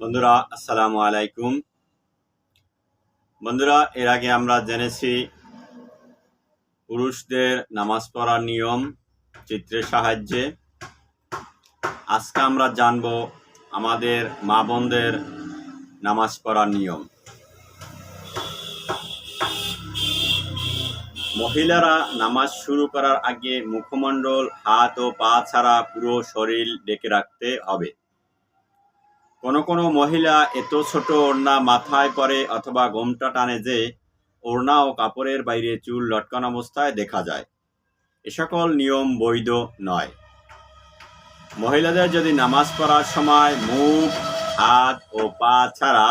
বন্ধুরা, আসসালামু আলাইকুম। বন্ধুরা, এর আগে আমরা জেনেছি পুরুষদের নামাজ পড়ার নিয়ম, চিত্রের সাহায্যে। আজকে আমরা জানব আমাদের মা বোনদের নামাজ পড়ার নিয়ম। মহিলারা নামাজ শুরু করার আগে মুখমণ্ডল, হাত ও পা ছাড়া পুরো শরীর ডেকে রাখতে হবে। কোনো কোনো মহিলা এত ছোট ওড়না মাথায় পরে অথবা গোমটা টানে যে ওড়না ও কাপড়ের বাইরে চুল লটকানো অবস্থায় দেখা যায়। এ সকল নিয়ম বৈধ নয়। মহিলাদের যদি নামাজ পড়ার সময় মুখ, হাত ও পা ছাড়া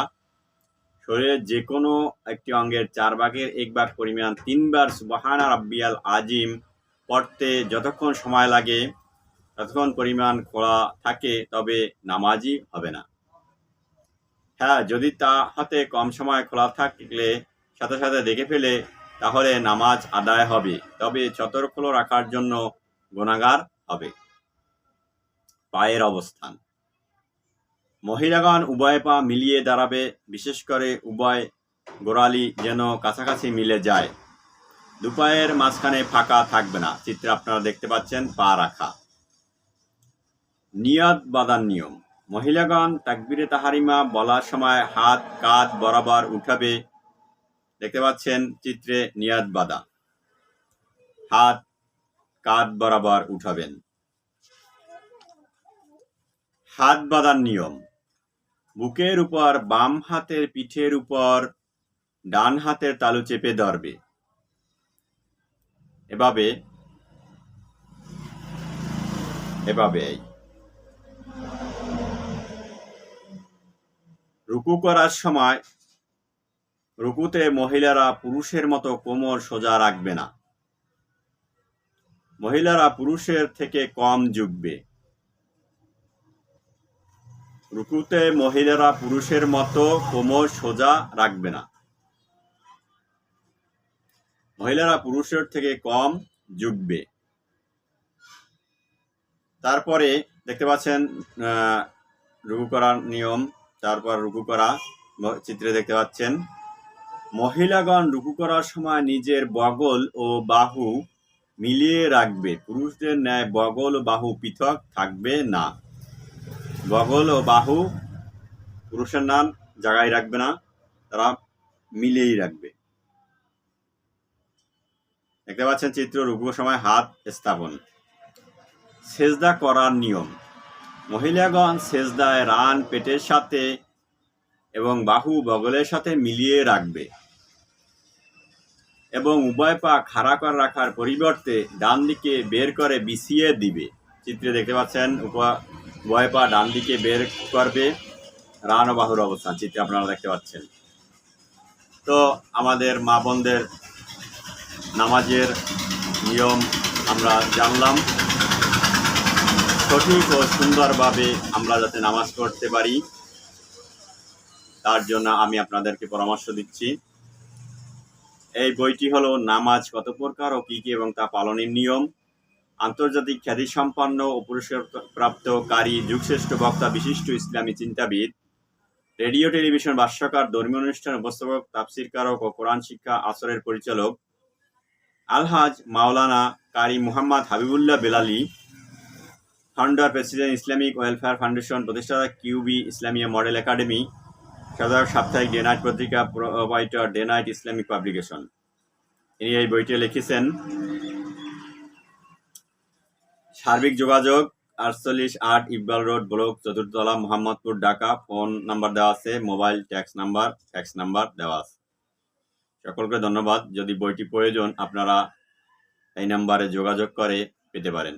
শরীরের যে কোনো একটি অঙ্গের চার ভাগের এক ভাগ পরিমাণ তিনবার সুবাহানা রাব্বিয়াল আজিম পড়তে যতক্ষণ সময় লাগে, ততক্ষণ পরিমাণ খোলা থাকে, তবে নামাজই হবে না। হ্যাঁ যদি তা হাতে কম সময় খোলা থাকলে সাথে সাথে দেখে ফেলে, তাহলে নামাজ আদায় হবে। তবে সতর্ক রাখার জন্য গুণাগার হবে। পায়ের অবস্থান। মহিলাগণ উভয় পা মিলিয়ে দাঁড়াবে, বিশেষ করে উভয় গোড়ালি যেন কাছাকাছি মিলে যায়। দুপায়ের মাঝখানে ফাঁকা থাকবে না। চিত্রে আপনারা দেখতে পাচ্ছেন পা রাখা। নিয়াদ বাদান নিয়ম। মহিলাগণ তাকবিরে তাহারিমা বলার সময় হাত, কাঁধ বরাবর উঠাবে। দেখতে পাচ্ছেন চিত্রে নিয়াদ বাদা হাত, কাঁধ বরাবর উঠাবেন। হাত বাঁধার নিয়ম। বুকের উপর, বাম হাতের পিঠের উপর, ডান হাতের তালু চেপে ধরবে। এভাবে এভাবে। রুকু করার সময় রুকুতে মহিলারা পুরুষের মতো কোমর সোজা রাখবে না। মহিলারা পুরুষের থেকে কম ঝুঁকবে। রুকুতে মহিলারা পুরুষের মতো কোমর সোজা রাখবে না। মহিলারা পুরুষের থেকে কম ঝুঁকবে। তারপরে দেখতে পাচ্ছেন রুকু করার নিয়ম তারপর রুকু করা চিত্রে দেখতে পাচ্ছেন। মহিলাগণ রুকু করার সময় নিজের বগল ও বাহু মিলিয়ে রাখবে। পুরুষদের ন্যায় বগল ও বাহু পৃথক থাকবে না। বগল ও বাহু পুরুষের নাম জায়গায় রাখবে না, তারা মিলিয়েই রাখবে। দেখতে পাচ্ছেন চিত্র, রুকুর সময় হাত স্থাপন। সেজদা করার নিয়ম। মহিলাগণ সেজদায় রান, পেটের সাথে এবং বাহু বগলের সাথে মিলিয়ে রাখবে। এবং উভয় পা খাড়া করে রাখার পরিবর্তে ডান দিকে বের করে বিছিয়ে দিবে। চিত্রে দেখতে পাচ্ছেন উভয় পা ডান দিকে বের করবে। রান ও বাহুর অবস্থান, চিত্রে আপনারা দেখতে পাচ্ছেন। তো আমাদের মা বোনদের নামাজের নিয়ম আমরা জানলাম। সঠিক ও সুন্দরভাবে আমরা যাতে নামাজ পড়তে পারি, তার জন্য আমি আপনাদেরকে পরামর্শ দিচ্ছি। এই বইটি হলো নামাজ কত প্রকার ও কী কী এবং তা পালনের নিয়ম। আন্তর্জাতিক খ্যাতিসম্পন্ন ও পুরস্কার প্রাপ্ত কারি যুগশ্রেষ্ঠ বক্তা বিশিষ্ট ইসলামী চিন্তাবিদ, রেডিও, টেলিভিশন, ভাষ্যকার, ধর্মীয় অনুষ্ঠান উপস্থাপক, তাফসিরকারক ও কোরআন শিক্ষা আসরের পরিচালক আলহাজ মাওলানা কারি Muhammad Habibullah Belali founder president Islamic welfare foundation প্রতিষ্ঠাতা কিউবি ইসলামিয়া মডেল একাডেমি সাধারণ সাপ্তাহিক ডে নাইট পত্রিকা proprietor day night Islamic publication ইনি এই বইটি লিখেছেন। সার্বিক যোগাযোগ, আটচল্লিশ আট ইকবাল রোড, ব্লক চতুর্থতলা, মোহাম্মদপুর, ঢাকা। ফোন নাম্বার দেওয়া আছে, mobile fax number fax number দেওয়া আছে। সকলকে ধন্যবাদ। যদি বইটি প্রয়োজন, আপনারা এই নাম্বারে যোগাযোগ করে পেতে পারেন।